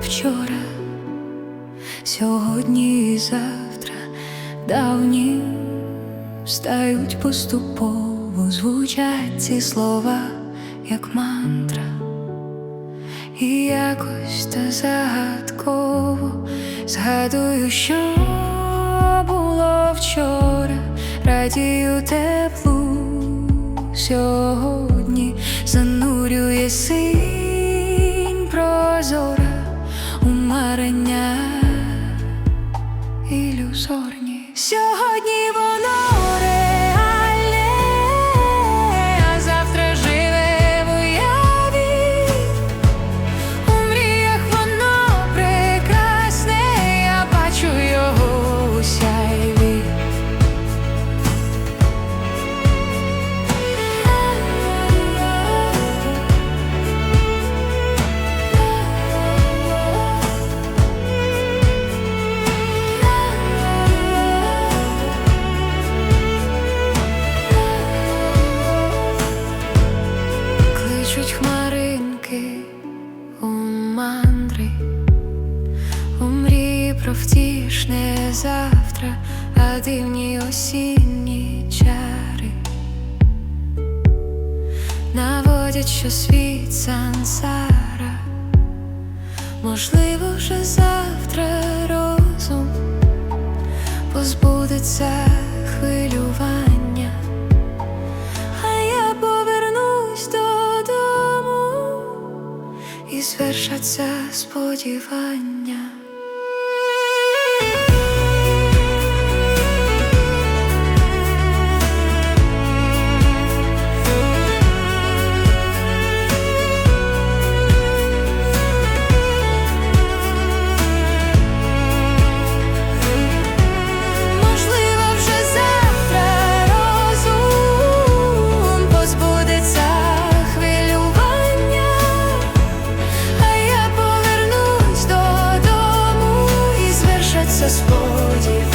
Вчора, сьогодні і завтра давні стають поступово, звучать ці слова, як мантра, і якось та загадково згадую, що було вчора, радію теплу сьогодні занурює синь прозора у марення ілюзорні. Сьогодні про втішне завтра, а дивні осінні чари наводять, що світ сансара, можливо, вже завтра розум позбудеться хвилювання. А я повернусь додому і звершаться сподівання. сподіваюся.